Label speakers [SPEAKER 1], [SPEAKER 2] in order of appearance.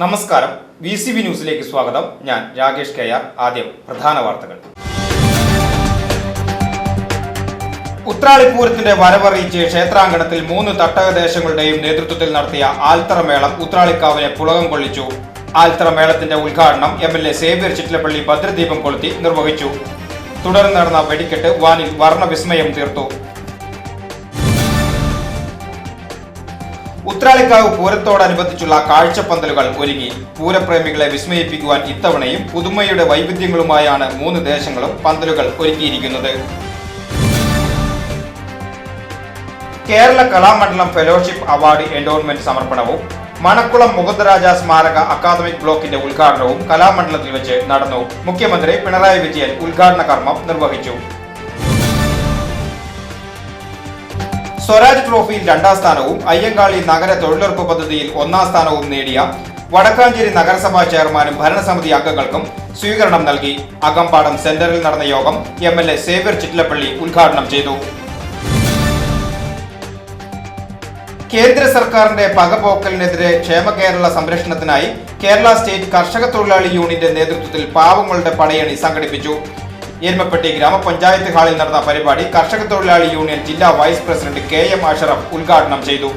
[SPEAKER 1] നമസ്കാരം. V C B ന്യൂസിലേക്ക് സ്വാഗതം. ഞാൻ രാകേഷ് കെ ആർ. ആദ്യം പ്രധാന വാർത്തകൾ. ഉത്രാളിപ്പൂരത്തിന്റെ വരവറിയിച്ച് ക്ഷേത്രാങ്കണത്തിൽ മൂന്ന് തട്ടകദേശങ്ങളുടെയും നേതൃത്വത്തിൽ നടത്തിയ ആൽത്തറമേളം ഉത്രാളിക്കാവിനെ പുളകം കൊള്ളിച്ചു. ആൽത്തറമേളത്തിന്റെ ഉദ്ഘാടനം M L A Xavier Chittilappilly ഭദ്രദീപം കൊളുത്തി നിർവഹിച്ചു. തുടർന്ന് നടന്ന വെടിക്കെട്ട് വാനിൽ വർണവിസ്മയം തീർത്തു. ഉത്രാളിക്കാവ് പൂരത്തോടനുബന്ധിച്ചുള്ള കാഴ്ചപ്പന്തലുകൾ ഒരുങ്ങി പൂരപ്രേമികളെ വിസ്മയിപ്പിക്കുവാൻ ഇത്തവണയും പുതുമയുടെ വൈവിധ്യങ്ങളുമായാണ് മൂന്ന് ദേശങ്ങളും പന്തലുകൾ ഒരുക്കിയിരിക്കുന്നത്. Kerala Kalamandalam fellowship award endowment സമർപ്പണവും മണക്കുളം മുകുന്ദരാജ സ്മാരക അക്കാദമിക് ബ്ലോക്കിന്റെ ഉദ്ഘാടനവും കലാമണ്ഡലത്തിൽ വെച്ച് നടന്നു. മുഖ്യമന്ത്രി പിണറായി വിജയൻ ഉദ്ഘാടന കർമ്മം നിർവഹിച്ചു. സ്വരാജ് ട്രോഫിയിൽ രണ്ടാം സ്ഥാനവും അയ്യങ്കാളി നഗര തൊഴിലുറപ്പ് പദ്ധതിയിൽ ഒന്നാം സ്ഥാനവും നേടിയ വടക്കാഞ്ചേരി നഗരസഭാ ചെയർമാനും ഭരണസമിതി അംഗങ്ങൾക്കും സ്വീകരണം നൽകി. അകമ്പാടം സെന്ററിൽ നടന്ന യോഗം M L A Xavier Chittilappilly ഉദ്ഘാടനം ചെയ്തു. കേന്ദ്ര സർക്കാരിന്റെ പകപോക്കലിനെതിരെ ക്ഷേമ കേരള സംരക്ഷണത്തിനായി കേരള സ്റ്റേറ്റ് കർഷക തൊഴിലാളി യൂണിയന്റെ നേതൃത്വത്തിൽ പാവങ്ങളുടെ പടയണി സംഘടിപ്പിച്ചു. എരുമപ്പെട്ടി ഗ്രാമപഞ്ചായത്ത് ഹാളിൽ നടന്ന പരിപാടി കർഷക തൊഴിലാളി യൂണിയൻ ജില്ലാ vice president K M Ashraf ഉദ്ഘാടനം ചെയ്തു.